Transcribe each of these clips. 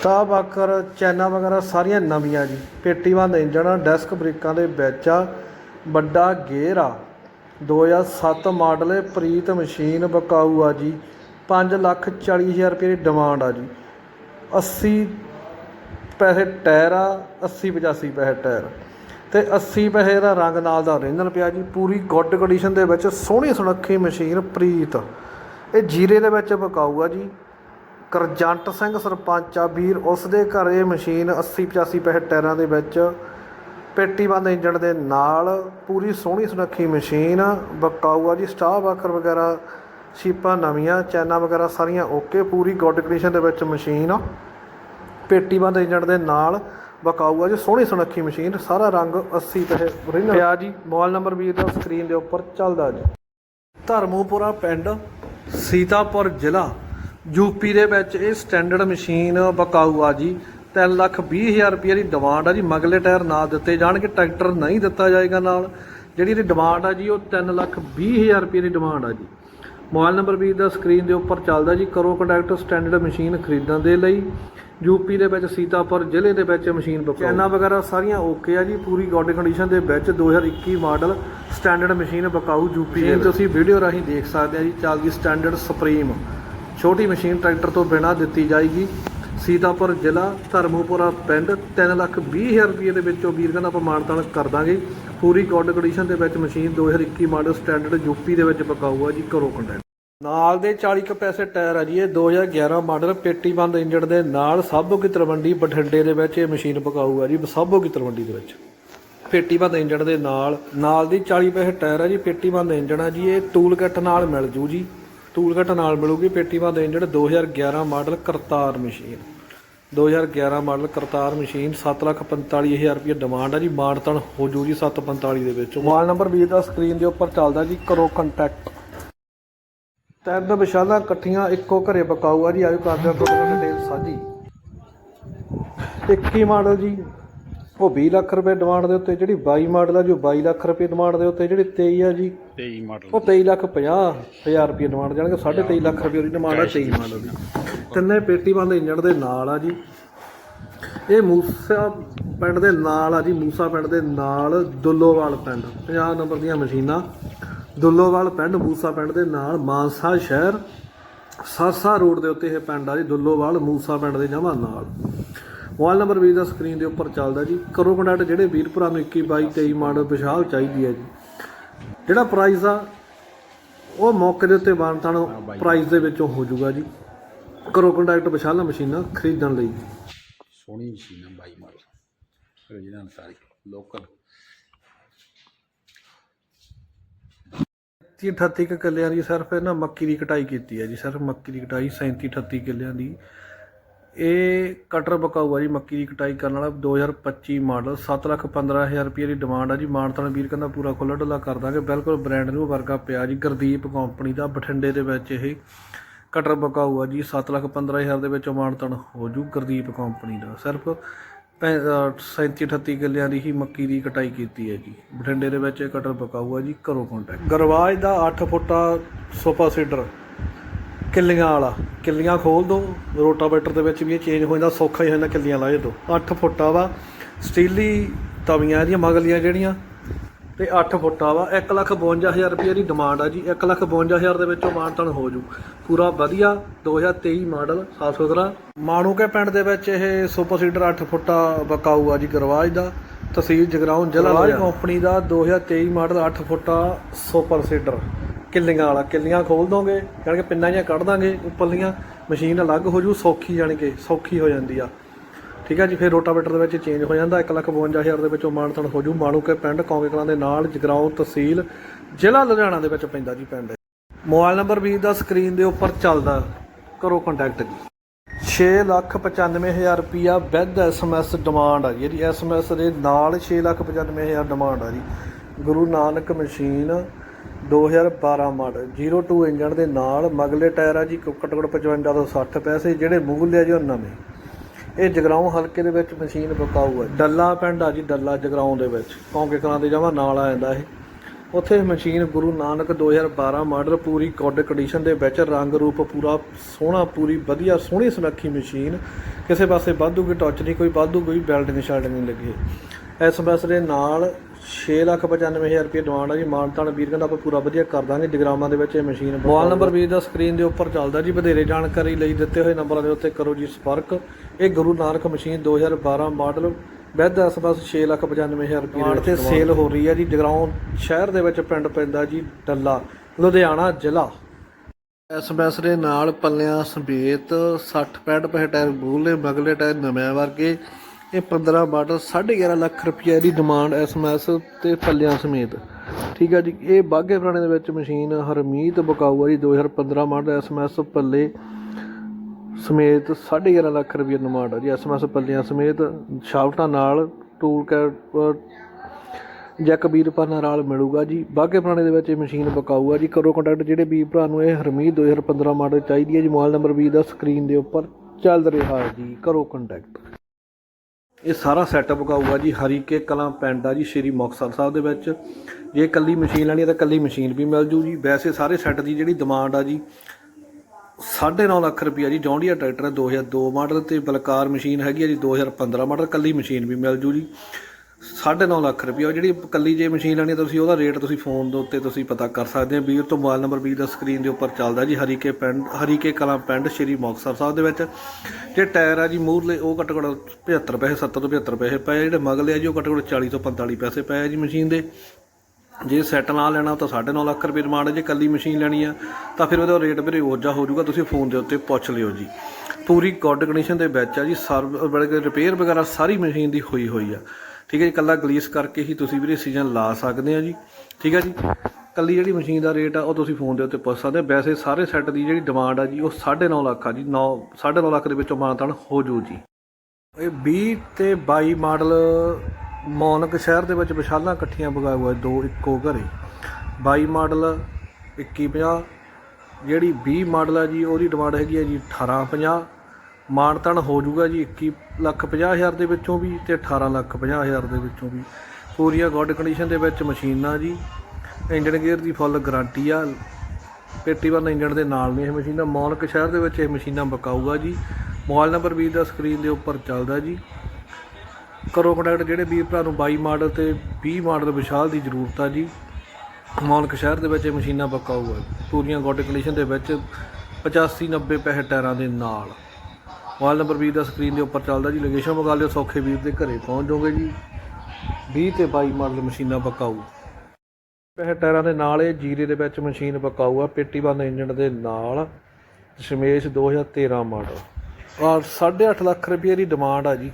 Staff ਆਕਰ ਚੈਨਾ ਵਗੈਰਾ ਸਾਰੀਆਂ ਨਵੀਆਂ ਜੀ। ਪੇਟੀਵੰਦ ਇੰਜਣ ਆ ਡੈਸਕ ਬ੍ਰੇਕਾਂ ਦੇ ਵਿੱਚ ਆ। ਵੱਡਾ ਗੇਅਰ ਆ। 2007 ਮਾਡਲ ਹੈ ਪ੍ਰੀਤ ਮਸ਼ੀਨ ਬਕਾਊ ਆ ਜੀ। 5 ਲੱਖ 40 ਹਜ਼ਾਰ ਰੁਪਏ ਦੀ ਡਿਮਾਂਡ ਆ ਜੀ। 80 ਪੈਸੇ ਟਾਇਰ ਆ 80 85 ਪੈਸੇ ਟਾਇਰ। ਤੇ 80 ਪੈਸੇ ਦਾ ਰੰਗ ਨਾਲ ਦਾ ਓਰੀਜਨਲ ਪਿਆ ਜੀ। ਪੂਰੀ ਗੁੱਡ ਕੰਡੀਸ਼ਨ ਦੇ ਵਿੱਚ ਸੋਹਣੀ ਸੁਨੱਖੀ ਮਸ਼ੀਨ ਪ੍ਰੀਤ। ਇਹ ਜੀਰੇ ਦੇ ਵਿੱਚ ਬਕਾਊ ਆ ਜੀ। ਕਰਜੰਟ ਸਿੰਘ ਸਰਪੰਚ ਆ ਵੀਰ ਉਸ ਦੇ ਘਰ ਇਹ ਮਸ਼ੀਨ 80 85 ਪੈਸੇ ਟਾਇਰਾਂ ਦੇ ਵਿੱਚ ਪੇਟੀ ਬੰਦ ਇੰਜਣ ਦੇ ਨਾਲ ਪੂਰੀ ਸੋਹਣੀ ਸੁਨੱਖੀ ਮਸ਼ੀਨ ਬਕਾਊ ਆ ਜੀ ਸਟਾਫ ਆਕਰ ਵਗੈਰਾ ਸ਼ੀਪਾਂ ਨਵੀਆਂ ਚੈਨਾ ਵਗੈਰਾ ਸਾਰੀਆਂ ਓਕੇ ਪੂਰੀ ਗੁੱਡ ਕੰਡੀਸ਼ਨ ਦੇ ਵਿੱਚ ਮਸ਼ੀਨ ਆ। ਪੇਟੀ ਬੰਦ ਇੰਜਣ ਦੇ ਨਾਲ ਬਕਾਊ ਆ ਜੀ ਸੋਹਣੀ ਸੁਨੱਖੀ ਮਸ਼ੀਨ ਸਾਰਾ ਰੰਗ 80 ਪੈਸੇ ਓਰੀਜਨਲ ਪਿਆ ਜੀ। ਮੋਬਾਈਲ ਨੰਬਰ ਵੀਰ ਦਾ ਸਕਰੀਨ ਦੇ ਉੱਪਰ ਚੱਲਦਾ ਜੀ। ਧਰਮੂਪੁਰਾ ਪਿੰਡ ਸੀਤਾਪੁਰ ਜ਼ਿਲ੍ਹਾ ਯੂਪੀ ਦੇ ਵਿੱਚ ਇਹ ਸਟੈਂਡਰਡ ਮਸ਼ੀਨ ਬਕਾਊ ਆ ਜੀ। 3 ਲੱਖ 20 ਹਜ਼ਾਰ ਰੁਪਏ ਦੀ ਡਿਮਾਂਡ ਆ ਜੀ। ਮਗਲੇ ਟਾਇਰ ਨਾ ਦਿੱਤੇ ਜਾਣਗੇ ਟਰੈਕਟਰ ਨਹੀਂ ਦਿੱਤਾ ਜਾਏਗਾ ਨਾਲ। ਜਿਹੜੀ ਇਹਦੀ ਡਿਮਾਂਡ ਆ ਜੀ ਉਹ 3 ਲੱਖ 20 ਹਜ਼ਾਰ ਰੁਪਏ ਦੀ ਡਿਮਾਂਡ ਆ ਜੀ। ਮੋਬਾਈਲ ਨੰਬਰ ਵੀ ਦਾ ਸਕਰੀਨ ਦੇ ਉੱਪਰ ਚੱਲਦਾ ਜੀ। ਕਰੋ ਕੰਟੈਕਟ ਸਟੈਂਡਰਡ ਮਸ਼ੀਨ ਖਰੀਦਣ ਦੇ ਲਈ। ਯੂਪੀ ਦੇ ਵਿੱਚ ਸੀਤਾਪੁਰ ਜ਼ਿਲ੍ਹੇ ਦੇ ਵਿੱਚ ਮਸ਼ੀਨ ਬਕਾਊ। ਚੈਨਾ ਵਗੈਰਾ ਸਾਰੀਆਂ ਓਕੇ ਆ ਜੀ। ਪੂਰੀ ਗੁੱਡ ਕੰਡੀਸ਼ਨ ਦੇ ਵਿੱਚ 2021 ਮਾਡਲ ਸਟੈਂਡਰਡ ਮਸ਼ੀਨ ਬਕਾਊ ਯੂਪੀ ਦੇ ਤੁਸੀਂ ਵੀਡੀਓ ਰਾਹੀਂ ਦੇਖ ਸਕਦੇ ਆ ਜੀ। ਚੱਲਦੀ ਸਟੈਂਡਰਡ ਸੁਪਰੀਮ ਛੋਟੀ ਮਸ਼ੀਨ ਟਰੈਕਟਰ ਤੋਂ ਬਿਨਾਂ ਦਿੱਤੀ ਜਾਏਗੀ। ਸੀਤਾਪੁਰ ਜ਼ਿਲ੍ਹਾ ਧਰਮੂਪੁਰਾ ਪਿੰਡ 3 ਲੱਖ 20 ਹਜ਼ਾਰ ਰੁਪਏ ਦੇ ਵਿੱਚੋਂ ਵੀਰ ਕਹਿੰਦਾ ਆਪਾਂ ਮਾਨਤਾਨ ਕਰ ਦਾਂਗੇ। ਪੂਰੀ ਗੁੱਡ ਕੰਡੀਸ਼ਨ ਦੇ ਵਿੱਚ ਮਸ਼ੀਨ 2021 ਮਾਡਲ ਸਟੈਂਡਰਡ ਯੂਪੀ ਦੇ ਵਿੱਚ ਪਕਾਊਗਾ ਜੀ ਕਰੋ ਕੰਟੈਕਟ ਨਾਲ ਦੇ 40 ਕੁ ਪੈਸੇ ਟਾਇਰ ਆ ਜੀ, ਇਹ 2011 ਮਾਡਲ ਪੇਟੀ ਬੰਦ ਇੰਜਣ ਦੇ ਨਾਲ ਸਾਬੋ ਕੀ ਤਲਵੰਡੀ ਬਠਿੰਡੇ ਦੇ ਵਿੱਚ ਇਹ ਮਸ਼ੀਨ ਪਕਾਊਗਾ ਜੀ ਸਾਬੋ ਕੀ ਤਲਵੰਡੀ ਦੇ ਵਿੱਚ। ਪੇਟੀ ਬੰਦ ਇੰਜਣ ਦੇ ਨਾਲ ਨਾਲ ਦੀ 40 ਪੈਸੇ ਟਾਇਰ ਆ ਜੀ ਪੇਟੀ ਬੰਦ ਇੰਜਣ ਆ ਜੀ, ਇਹ ਟੂਲ ਕਿੱਟ ਨਾਲ ਮਿਲ ਜੂ ਜੀ। ਟੂਲ ਕਿੱਟ ਨਾਲ ਮਿਲੂਗੀ। ਪੇਟੀ ਬੰਦ engine 2011 model Kartar machine. 2011 model Kartar machine 745000 ਰੁਪਏ ਡਿਮਾਂਡ ਆ ਜੀ। ਮਾਨਤਨ ਹੋ ਜੂ ਜੀ 745 ਦੇ ਵਿੱਚ। ਮੋਬਾਈਲ ਨੰਬਰ ਵੀਰ ਦਾ ਸਕਰੀਨ ਦੇ ਉੱਪਰ ਚੱਲਦਾ ਜੀ, ਕਰੋ ਕੰਟੈਕਟ ਤਿੰਨ ਵਿਸ਼ਾਲਾਂ ਇਕੱਠੀਆਂ, ਇੱਕੋ ਘਰੇ ਪਕਾਊ ਆ ਜੀ। ਆਜੋ ਕਰਦੇ ਆ ਤੁਹਾਡੇ ਨਾਲ ਡਿਟੇਲ ਸਾਂਝੀ। 21 ਮਾਡਲ ਜੀ। ਉਹ 20 ਲੱਖ ਰੁਪਏ ਡਿਮਾਂਡ ਦੇ ਉੱਤੇ ਜਿਹੜੀ 22 ਮਾਡਲ ਆ ਜੋ 22 ਲੱਖ ਰੁਪਏ ਡਿਮਾਂਡ ਦੇ ਉੱਤੇ ਜਿਹੜੀ 23 ਆ ਜੀ 23 ਮਾਡਲ ਉਹ 23 ਲੱਖ 50 ਹਜ਼ਾਰ ਰੁਪਏ ਡਿਮਾਂਡ ਜਾਣਗੇ 23.5 ਲੱਖ ਰੁਪਏ ਦੀ ਡਿਮਾਂਡ ਆ 23 ਮਾਡਲ ਦੀ ਤਿੰਨੇ ਪੇਟੀ ਬੰਦ ਇੰਜਣ ਦੇ ਨਾਲ ਆ ਜੀ। ਇਹ ਮੂਸਾ ਪਿੰਡ ਦੇ ਨਾਲ ਆ ਜੀ ਮੂਸਾ ਪਿੰਡ ਦੇ ਨਾਲ ਦੁੱਲੋਵਾਲ ਪਿੰਡ 50 ਨੰਬਰ ਦੀਆਂ ਮਸ਼ੀਨਾਂ। ਦੁੱਲੋਵਾਲ ਪਿੰਡ ਮੂਸਾ ਪਿੰਡ ਦੇ ਨਾਲ ਮਾਨਸਾ ਸ਼ਹਿਰ। ਸਾਸਾ ਰੋਡ ਦੇ ਉੱਤੇ ਇਹ ਪਿੰਡ ਆ ਜੀ ਦੁੱਲੋਵਾਲ ਮੂਸਾ ਪਿੰਡ ਦੇ ਜਮਾਂ ਨਾਲ। ਮੋਬਾਈਲ ਨੰਬਰ ਵੀ ਦਾ ਸਕਰੀਨ ਦੇ ਉੱਪਰ ਚੱਲਦਾ ਜੀ। ਕਰੋ ਕੰਟੈਕਟ ਜਿਹੜੇ ਵੀਰ ਭਰਾ ਨੂੰ 21 22 23 ਮਾਡਲ ਵਿਸ਼ਾਲ ਚਾਹੀਦੀ ਹੈ ਜੀ। ਜਿਹੜਾ ਪ੍ਰਾਈਸ ਆ ਉਹ ਮੌਕੇ ਦੇ ਉੱਤੇ ਬਾਨਤਾਨ ਪ੍ਰਾਈਸ ਦੇ ਵਿੱਚੋਂ ਹੋ ਜਾਊਗਾ ਜੀ। ਕਰੋ ਕੰਟੈਕਟ ਵਿਸ਼ਾਲ ਮਸ਼ੀਨਾਂ ਖਰੀਦਣ ਲਈ। ਸੋਹਣੀ ਮਸ਼ੀਨ ਆ 22 ਮਾਡਲ। original ਸਾਰੀ ਲੋਕਲ 30 38 ਕੁ ਕਿੱਲਿਆਂ ਦੀ ਸਿਰਫ ਇਹਨਾਂ ਮੱਕੀ ਦੀ ਕਟਾਈ ਕੀਤੀ ਹੈ ਜੀ। ਸਿਰਫ ਮੱਕੀ ਦੀ ਕਟਾਈ 37 38 ਕਿੱਲਿਆਂ ਦੀ। ਇਹ ਕਟਰ ਬਕਾਊ ਆ ਜੀ, ਮੱਕੀ ਦੀ ਕਟਾਈ ਕਰਨ ਵਾਲਾ 2025 ਮਾਡਲ 7 ਲੱਖ 15000 ਰੁਪਏ ਦੀ ਡਿਮਾਂਡ ਆ ਜੀ। ਮਾਨਤਨ ਵੀਰ ਕਹਿੰਦਾ ਪੂਰਾ ਖੁੱਲਾ ਡੁੱਲਾ ਕਰ ਦਾਂਗੇ। ਬਿਲਕੁਲ ਬ੍ਰਾਂਡ ਨਿਊ ਵਰਗਾ ਪਿਆ ਜੀ, ਗੁਰਦੀਪ ਕੰਪਨੀ ਦਾ ਬਠਿੰਡੇ ਦੇ ਵਿੱਚ ਇਹ ਕਟਰ ਬਕਾਊ ਆ ਜੀ 7 ਲੱਖ 15000 ਦੇ ਵਿੱਚ ਮਾਨਤਨ ਹੋ ਜੂ ਗੁਰਦੀਪ ਕੰਪਨੀ ਦਾ। ਸਿਰਫ 37 38 ਕਿੱਲਿਆਂ ਦੀ ਹੀ ਮੱਕੀ ਦੀ ਕਟਾਈ ਕੀਤੀ ਹੈ ਜੀ। ਬਠਿੰਡੇ ਦੇ ਵਿੱਚ ਇਹ ਕਟਰ ਬਕਾਊ ਆ ਜੀ ਕਰੋ ਕੰਟੈਕਟ ਗਰਵਾਜ ਦਾ 8 ਫੁੱਟਾ ਸੋਫਾ ਸੀਟਰ ਕਿੱਲੀਆਂ ਵਾਲਾ ਕਿੱਲੀਆਂ ਖੋਲ ਦੋ ਰੋਟਾਵੇਟਰ ਦੇ ਵਿੱਚ ਵੀ ਇਹ ਚੇਂਜ ਹੋ ਜਾਂਦਾ ਸੌਖਾ ਹੀ ਹੋ ਜਾਂਦਾ ਕਿੱਲੀਆਂ ਲਾਏ ਦੋ। 8 ਫੁੱਟਾ ਵਾ ਸਟੀਲੀ ਤਵੀਆਂ ਇਹਦੀਆਂ ਮਗਲੀਆਂ ਜਿਹੜੀਆਂ ਤੇ 8 ਫੁੱਟਾ ਵਾ 152000 ਰੁਪਏ ਦੀ ਡਿਮਾਂਡ ਆ ਜੀ 152000 ਦੇ ਵਿੱਚੋਂ ਮਾਨਤਨ ਹੋ ਜੂ। ਪੂਰਾ ਵਧੀਆ 2023 ਮਾਡਲ ਸਾਫ਼ ਸੁਥਰਾ। ਮਾਣੂਕੇ ਪਿੰਡ ਦੇ ਵਿੱਚ ਇਹ ਸੁਪਰ ਸੀਡਰ 8 ਫੁੱਟਾ ਬਕਾਊ ਆ ਜੀ ਗਰਵਾਜ ਦਾ। ਤਹਿਸੀਲ ਜਗਰਾਉਂ ਜ਼ਿਲ੍ਹਾ ਕੰਪਨੀ ਦਾ 2023 ਮਾਡਲ 8 ਫੁੱਟਾ ਸੁਪਰ ਸੀਡਰ। ਕਿੱਲੀਆਂ ਵਾਲਾ, ਕਿੱਲੀਆਂ ਖੋਲ ਦੋਗੇ ਜਾਣੀ ਕਿ ਪਿੰਨਾਂ ਜਿਹੀਆਂ ਕੱਢ ਦਾਂਗੇ, ਉੱਪਰਲੀਆਂ, ਮਸ਼ੀਨ ਅਲੱਗ ਹੋ ਜੂ, ਸੌਖੀ ਜਾਣੀ ਕਿ ਸੌਖੀ ਹੋ ਜਾਂਦੀ ਆ। ਠੀਕ ਆ ਜੀ, ਫਿਰ ਰੋਟਾਵੇਟਰ ਦੇ ਵਿੱਚ ਚੇਂਜ ਹੋ ਜਾਂਦਾ 152000 ਦੇ ਵਿੱਚੋਂ ਮਾਨਤਨ ਹੋ ਜੂ, ਮਾਣੂ ਕੇ ਪਿੰਡ, ਕੌਂਕੇ ਕਲਾਂ ਦੇ ਨਾਲ, ਜਗਰਾਉਂ ਤਹਿਸੀਲ, ਜ਼ਿਲ੍ਹਾ ਲੁਧਿਆਣਾ ਦੇ ਵਿੱਚ ਪੈਂਦਾ ਜੀ ਪਿੰਡ। ਮੋਬਾਈਲ ਨੰਬਰ ਵੀ ਦਾ ਸਕਰੀਨ ਦੇ ਉੱਪਰ ਚੱਲਦਾ, ਕਰੋ ਕੰਟੈਕਟ ਜੀ। 695000 ਰੁਪਿਆ ਵਿਦ ਐਸਐਮਐਸ ਡਿਮਾਂਡ ਆ ਜੀ, ਇਹਦੀ ਐਸਐਮਐਸ ਦੇ ਨਾਲ 695000 ਡਿਮਾਂਡ ਆ ਜੀ। Guru Nanak machine 2012 model 02 engine ਦੇ ਨਾਲ ਮਗਲੇ ਟਾਇਰ ਆ ਜੀ ਘੱਟੋ ਘੱਟ 55 ਤੋਂ 60 ਪੈਸੇ, ਜਿਹੜੇ ਮੂਲ ਆ ਜੀ ਉਹ ਨਵੇਂ। ਇਹ ਜਗਰਾਉਂ ਹਲਕੇ ਦੇ ਵਿੱਚ ਮਸ਼ੀਨ ਬਕਾਊ ਹੈ ਡੱਲਾ ਪਿੰਡ ਆ ਜੀ, ਡੱਲਾ ਜਗਰਾਉਂ ਦੇ ਵਿੱਚ। ਕੌਂਕੇ ਕਲਾਂ ਦੇ ਜਮਾ ਨਾਲ ਆ ਜਾਂਦਾ ਇਹ। ਉੱਥੇ ਮਸ਼ੀਨ ਗੁਰੂ ਨਾਨਕ 2012 ਮਾਡਲ, ਪੂਰੀ ਗੁੱਡ ਕੰਡੀਸ਼ਨ ਦੇ ਵਿੱਚ, ਰੰਗ ਰੂਪ ਪੂਰਾ ਸੋਹਣਾ, ਪੂਰੀ ਵਧੀਆ, ਸੋਹਣੀ ਸੁਨੱਖੀ ਮਸ਼ੀਨ। ਕਿਸੇ ਪਾਸੇ ਵਾਧੂ ਕੋਈ ਟੱਚ ਨਹੀਂ, ਕੋਈ ਵਾਧੂ ਕੋਈ ਬੈਲਡਿੰਗ ਸ਼ਾਲਟਿੰਗ ਨਹੀਂ ਲੱਗੀ। ਐਸਐਮਐਸ ਦੇ ਨਾਲ 695000 ਰੁਪਏ ਡਿਮਾਂਡ ਆ ਜੀ। ਮਾਨਤਾਨ ਵੀਰ ਕਹਿੰਦਾ ਆਪਾਂ ਪੂਰਾ ਵਧੀਆ ਕਰ ਦਾਂਗੇ। ਜਗਰਾਮਾਂ ਦੇ ਵਿੱਚ ਇਹ ਮਸ਼ੀਨ ਮੋਬਾਈਲ ਨੰਬਰ ਵੀਰ ਦਾ ਸਕਰੀਨ ਦੇ ਉੱਪਰ ਚੱਲਦਾ ਜੀ। ਵਧੇਰੇ ਜਾਣਕਾਰੀ ਲਈ ਦਿੱਤੇ ਹੋਏ ਨੰਬਰਾਂ ਦੇ ਉੱਤੇ ਕਰੋ ਜੀ ਸੰਪਰਕ। ਇਹ ਗੁਰੂ ਨਾਨਕ ਮਸ਼ੀਨ 2012 ਮਾਡਲ ਵੈਦ ਐਸਐਮਐਸ 695000 ਰੁਪਏ ਡਿਮਾਂਡ ਤੇ ਸੇਲ ਹੋ ਰਹੀ ਹੈ ਜੀ। ਜਗਰਾਉਂ ਸ਼ਹਿਰ ਦੇ ਵਿੱਚ ਪਿੰਡ ਪੈਂਦਾ ਜੀ ਡੱਲਾ ਲੁਧਿਆਣਾ ਜ਼ਿਲ੍ਹਾ। ਐਸਐਮਐਸ ਦੇ ਨਾਲ ਪੱਲਿਆਂ ਸਮੇਤ 60 65 ਪੈਸੇ ਟਾਇਰ ਬੂਲੇ ਮਗਲੇ ਟਾਇਰ ਨਵੇਂ ਵਰਗੇ ਇਹ 15 ਮਾਡਲ 11.5 ਲੱਖ ਰੁਪਏ ਦੀ ਡਿਮਾਂਡ ਐਸਐਮਐਸ ਤੇ ਪੱਲਿਆਂ ਸਮੇਤ। ਠੀਕ ਹੈ ਜੀ, ਇਹ ਬਾਗੇ ਪੁਰਾਣੇ ਦੇ ਵਿੱਚ ਮਸ਼ੀਨ ਹਰਮੀਤ ਬਕਾਊ ਹੈ ਜੀ 2015 ਮਾਡਲ ਐਸਐਮਐਸ ਪੱਲੇ ਸਮੇਤ 11.5 ਲੱਖ ਰੁਪਏ ਡਿਮਾਂਡ ਹੈ ਜੀ ਐਸਐਮਐਸ ਪੱਲਿਆਂ ਸਮੇਤ। ਸ਼ਾਫਟਾਂ ਨਾਲ ਟੂਲ ਕੈਪ ਜੈਕ ਵੀਰ ਭਰਾ ਨਾਲ ਮਿਲੂਗਾ ਜੀ। ਬਾਗੇ ਪੁਰਾਣੇ ਦੇ ਵਿੱਚ ਇਹ ਮਸ਼ੀਨ ਬਕਾਊ ਆ ਜੀ ਕਰੋ ਕੰਟੈਕਟ ਜਿਹੜੇ ਵੀਰ ਭਰਾ ਨੂੰ ਇਹ ਹਰਮੀਤ 2015 ਮਾਡਲ ਚਾਹੀਦੀ ਹੈ ਜੀ। ਮੋਬਾਈਲ ਨੰਬਰ ਵੀ ਦਾ ਸਕਰੀਨ ਦੇ ਉੱਪਰ ਚੱਲ ਰਿਹਾ ਹੈ ਜੀ ਕਰੋ ਕੰਟੈਕਟ ਇਹ ਸਾਰਾ ਸੈਟਅਪ ਬਕਾਊਗਾ ਜੀ ਹਰੀਕੇ ਕਲਾਂ ਪਿੰਡ ਆ ਜੀ, ਸ਼੍ਰੀ ਮੁਕਤਸਰ ਸਾਹਿਬ ਦੇ ਵਿੱਚ। ਜੇ ਕੱਲੀ ਮਸ਼ੀਨ ਲੈਣੀ ਹੈ ਤਾਂ ਕੱਲੀ ਮਸ਼ੀਨ ਵੀ ਮਿਲ ਜੂ ਜੀ। ਵੈਸੇ ਸਾਰੇ ਸੈੱਟ ਦੀ ਜਿਹੜੀ ਡਿਮਾਂਡ ਆ ਜੀ 9.5 ਲੱਖ ਰੁਪਈਆ ਜੀ। ਜੌਂਡੀਆ ਟਰੈਕਟਰ ਹੈ 2002 ਮਾਡਲ ਤੇ ਬਲਕਾਰ ਮਸ਼ੀਨ ਹੈਗੀ ਆ ਜੀ 2015 ਮਾਡਲ ਕੱਲੀ ਮਸ਼ੀਨ ਵੀ ਮਿਲ ਜੂ ਜੀ। 9.5 ਲੱਖ ਰੁਪਈਆ ਜਿਹੜੀ ਇਕੱਲੀ ਜੇ ਮਸ਼ੀਨ ਲੈਣੀ ਹੈ ਤਾਂ ਤੁਸੀਂ ਉਹਦਾ ਰੇਟ ਤੁਸੀਂ ਫੋਨ ਦੇ ਉੱਤੇ ਤੁਸੀਂ ਪਤਾ ਕਰ ਸਕਦੇ ਹੋ। ਵੀਰ ਤੋਂ ਮੋਬਾਈਲ ਨੰਬਰ ਵੀਰ ਦਾ ਸਕਰੀਨ ਦੇ ਉੱਪਰ ਚੱਲਦਾ ਜੀ, ਹਰੀਕੇ ਪਿੰਡ, ਹਰੀਕੇ ਕਲਾਂ ਪਿੰਡ, ਸ਼੍ਰੀ ਮੁਕਤਸਰ ਸਾਹਿਬ ਦੇ ਵਿੱਚ। ਜੇ ਟਾਇਰ ਆ ਜੀ, ਮੂਹਰਲੇ, ਉਹ ਘੱਟੋ ਘੱਟ 75 ਪੈਸੇ 70 ਤੋਂ 75 ਪੈਸੇ ਪਏ ਜਿਹੜੇ ਮਗਲੇ ਆ ਜੀ, ਉਹ ਘੱਟੋ ਘੱਟ 40 ਤੋਂ 45 ਪੈਸੇ ਪਏ ਆ ਜੀ ਮਸ਼ੀਨ ਦੇ। ਜੇ ਸੈੱਟ ਨਾਲ ਲੈਣਾ ਤਾਂ 9.5 ਲੱਖ ਰੁਪਏ ਡਿਮਾਂਡ ਹੈ। ਜੇ ਕੱਲੀ ਮਸ਼ੀਨ ਲੈਣੀ ਆ, ਤਾਂ ਫਿਰ ਉਹਦਾ ਰੇਟ ਵੀਰੇ ਉਹਜਾ ਹੋ ਜਾਊਗਾ। ਤੁਸੀਂ ਫੋਨ ਦੇ ਉੱਤੇ ਪੁੱਛ ਲਿਓ ਜੀ। ਪੂਰੀ ਗੁੱਡ ਕੰਡੀਸ਼ਨ ਦੇ ਵਿੱਚ ਆ ਜੀ, ਸਰਵ ਬੜੇ ਰਿਪੇਅਰ ਵਗੈਰਾ ਸਾਰੀ ਮਸ਼ੀਨ ਦੀ ਹੋਈ ਹੋਈ ਆ। ਠੀਕ ਹੈ ਜੀ, ਕੱਲਾ ਗਲੀਸ ਕਰਕੇ ਹੀ ਤੁਸੀਂ ਵੀਰੇ ਸੀਜ਼ਨ ਲਾ ਸਕਦੇ ਆ ਜੀ। ਠੀਕ ਹੈ ਜੀ, ਕੱਲੀ ਜਿਹੜੀ ਮਸ਼ੀਨ ਦਾ ਰੇਟ ਆ, ਉਹ ਤੁਸੀਂ ਫੋਨ ਦੇ ਉੱਤੇ ਪੁੱਛ ਸਕਦੇ ਵੈਸੇ ਸਾਰੇ ਸੈੱਟ ਦੀ ਜਿਹੜੀ ਡਿਮਾਂਡ ਆ ਜੀ, ਉਹ 9.5 ਲੱਖ ਆ ਜੀ। 9 9.5 ਲੱਖ ਦੇ ਵਿੱਚੋਂ ਮਾਨਤਾਨ ਹੋ ਜੂ ਜੀ। ਇਹ 20 ਤੇ 22 ਮਾਡਲ ਮੌਨਕ ਸ਼ਹਿਰ ਦੇ ਵਿੱਚ ਵਿਸ਼ਾਲਾਂ ਇਕੱਠੀਆਂ ਬਗਾਇਆ ਹੋਇਆ ਦੋ ਇੱਕੋ ਘਰੇ। 22 ਮਾਡਲ 2150 ਜਿਹੜੀ 20 ਮਾਡਲ ਆ ਜੀ, ਉਹਦੀ ਡਿਮਾਂਡ ਹੈਗੀ ਹੈ ਜੀ 1850 ਮਾਨਤਨ ਹੋ ਜਾਊਗਾ ਜੀ 21 ਲੱਖ 50 ਹਜ਼ਾਰ ਦੇ ਵਿੱਚੋਂ ਵੀ ਤੇ 18 ਲੱਖ 50 ਹਜ਼ਾਰ ਦੇ ਵਿੱਚੋਂ ਵੀ। ਪੂਰੀਆਂ ਗੁੱਡ ਕੰਡੀਸ਼ਨ ਦੇ ਵਿੱਚ ਮਸ਼ੀਨਾਂ ਜੀ ਇੰਜਨ ਗੇਅਰ ਦੀ ਫੁੱਲ ਗਾਰੰਟੀ ਆ। ਪੇਟੀ ਬੰਦ ਇੰਜਨ ਦੇ ਨਾਲ ਨੇ ਇਹ ਮਸ਼ੀਨਾਂ। ਮੌਨਕ ਸ਼ਹਿਰ ਦੇ ਵਿੱਚ ਇਹ ਮਸ਼ੀਨਾਂ ਬਕਾਊਗਾ ਜੀ। ਮੋਬਾਈਲ ਨੰਬਰ ਵੀਰ ਦਾ ਸਕਰੀਨ ਦੇ ਉੱਪਰ ਚੱਲਦਾ ਜੀ। ਕਰੋ ਕੰਟੈਕਟ ਜਿਹੜੇ ਵੀਰ ਭਰਾ ਨੂੰ 22 ਮਾਡਲ ਤੇ 20 ਮਾਡਲ ਵਿਸ਼ਾਲ ਦੀ ਜ਼ਰੂਰਤ ਆ ਜੀ ਮੌਨਕ ਸ਼ਹਿਰ ਦੇ ਵਿੱਚ ਇਹ ਮਸ਼ੀਨਾਂ ਬਕਾਊਗਾ। ਪੂਰੀਆਂ ਗੁੱਡ ਕੰਡੀਸ਼ਨ ਦੇ ਵਿੱਚ 85 90 ਪੈਸੇ ਟਾਇਰਾਂ ਦੇ ਨਾਲ। ਮੋਬਾਈਲ ਨੰਬਰ ਵੀਰ ਦਾ ਸਕਰੀਨ ਦੇ ਉੱਪਰ ਚੱਲਦਾ ਜੀ। ਲੋਕੇਸ਼ਨ ਮੰਗਾ ਲਿਓ, ਸੌਖੇ ਵੀਰ ਦੇ ਘਰੇ ਪਹੁੰਚ ਜਾਓਗੇ ਜੀ। 20 ਤੇ 22 ਮਾਡਲ ਮਸ਼ੀਨਾਂ ਬਕਾਊ ਪੈਸੇ ਟਾਇਰਾਂ ਦੇ ਨਾਲ, ਇਹ ਜੀਰੇ ਦੇ ਵਿੱਚ ਮਸ਼ੀਨ ਪਕਾਊ ਆ ਪੇਟੀ ਬੰਦ ਇੰਜਣ ਦੇ ਨਾਲ। ਸ਼ਮੇਸ਼ 2013 ਮਾਡਲ। ਔਰ 8.5 ਲੱਖ ਰੁਪਏ ਦੀ ਡਿਮਾਂਡ ਆ ਜੀ।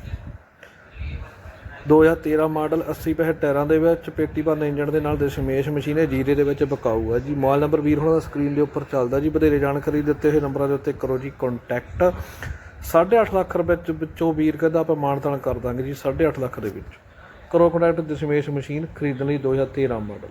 2013 ਮਾਡਲ 80 ਪੈਸੇ ਟਾਇਰਾਂ ਦੇ ਵਿੱਚ ਪੇਟੀ ਬੰਦ ਇੰਜਣ ਦੇ ਨਾਲ ਦਸ਼ਮੇਸ਼ ਮਸ਼ੀਨ ਹੈ ਜੀਰੇ ਦੇ ਵਿੱਚ ਬਕਾਊ ਹੈ ਜੀ। ਮੋਬਾਈਲ ਨੰਬਰ ਵੀਰ ਹੋਣਾ ਦਾ ਸਕਰੀਨ ਦੇ ਉੱਪਰ ਚੱਲਦਾ ਜੀ। ਵਧੇਰੇ ਜਾਣਕਾਰੀ ਦਿੱਤੇ ਹੋਏ ਨੰਬਰਾਂ ਦੇ ਉੱਤੇ ਕਰੋ ਜੀ ਕੰਟੈਕਟ 8.5 ਲੱਖ ਰੁਪਏ ਚ- ਵਿੱਚੋਂ ਵੀਰ ਕਹਿੰਦਾ ਆਪਾਂ ਮਾਨਤਾਨ ਕਰ ਦਾਂਗੇ ਜੀ 8.5 ਲੱਖ ਦੇ ਵਿੱਚ। ਕਰੋ ਕੰਟੈਕਟ ਦਸ਼ਮੇਸ਼ ਮਸ਼ੀਨ ਖਰੀਦਣ ਲਈ 2013 ਮਾਡਲ